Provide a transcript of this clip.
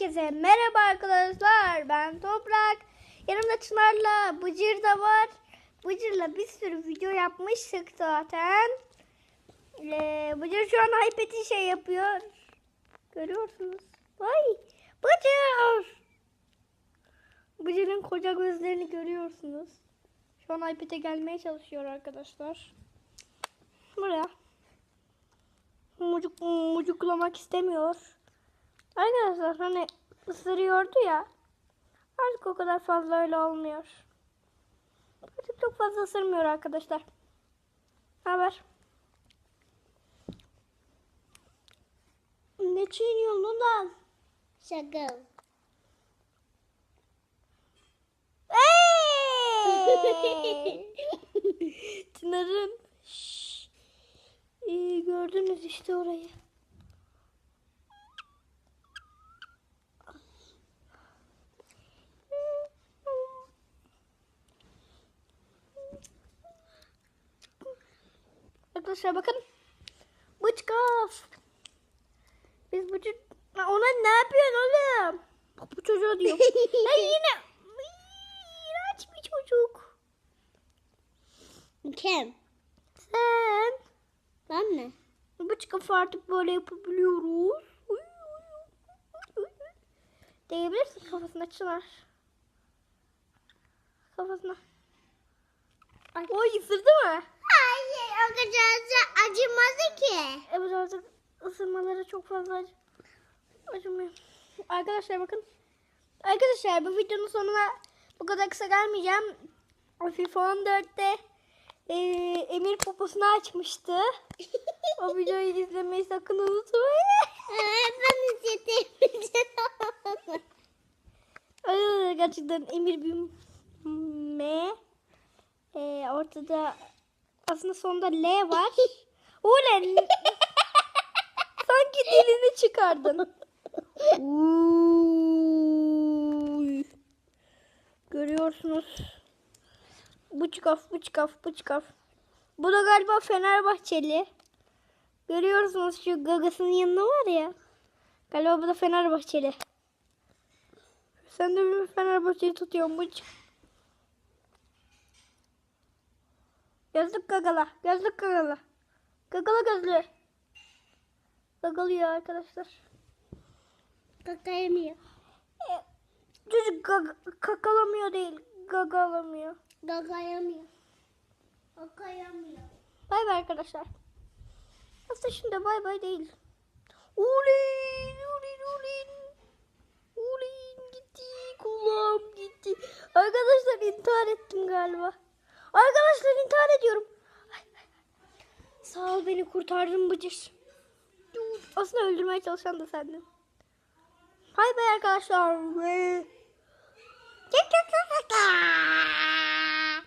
Herkese merhaba arkadaşlar. Ben Toprak. Yanımda Çınar'la Bıcır da var. Bıcır'la bir sürü video yapmıştık zaten. Ee, Bıcır şu an iPad'i şey yapıyor. Görüyorsunuz. Vay Bıcır. Bıcır'ın koca gözlerini görüyorsunuz. Şu an iPad'e gelmeye çalışıyor arkadaşlar. Buraya. Mucuk, mucuklamak istemiyor. Arkadaşlar hani ısırıyordu ya. Artık o kadar fazla öyle olmuyor. Artık çok fazla ısırmıyor arkadaşlar. Haber? Ne çiğniyorsun lan? Şaka. Hey! Çınar'ın. İyi gördünüz işte orayı. Arkadaşlar bakın. Bıçkaf. Biz. Lan Ona ne yapıyorsun oğlum? Bu çocuğa diyor. ya yine... İğrenç bir çocuk. Kim? Sen. Ben mi? Bıçkaf artık böyle yapabiliyoruz. Değebilirsin kafasına çınar. Kafasına. Ay. Oy ısırdı mı? Kadar acımadı ki. Evet artık ısırmaları çok fazla acı. acımıyor. Arkadaşlar bakın. Arkadaşlar bu videonun sonuna bu kadar kısa gelmeyeceğim. FIFA 14'te e, Emir poposunu açmıştı. o videoyu izlemeyi sakın unutmayın. ben izledim. Arkadaşlar gerçekten Emir bir M. E, ortada aslında sonunda L var. Ulan sanki dilini çıkardın. Uy. Görüyorsunuz. Bıçkaf, bıçkaf, bıçkaf. Bu da galiba Fenerbahçeli. Görüyorsunuz şu gagasının yanında var ya. Galiba bu da Fenerbahçeli. Sen de bir Fenerbahçe'yi tutuyorsun bıç. Gözlük gagala. Gözlük gagala. Gagala gözlü. Gagalıyor arkadaşlar. Kaka yemiyor. E, çocuk gag kakalamıyor değil. Gagalamıyor. Kaka yemiyor. Bay bay arkadaşlar. Aslında şimdi bay bay değil. Ulin, ulin, ulin. Ulin gitti, kulağım gitti. Arkadaşlar intihar ettim galiba. Arkadaşlar intihar ediyorum. Sağ ol beni kurtardın Bıcır. Aslında öldürmeye çalışan da sendin. Bay bay arkadaşlar.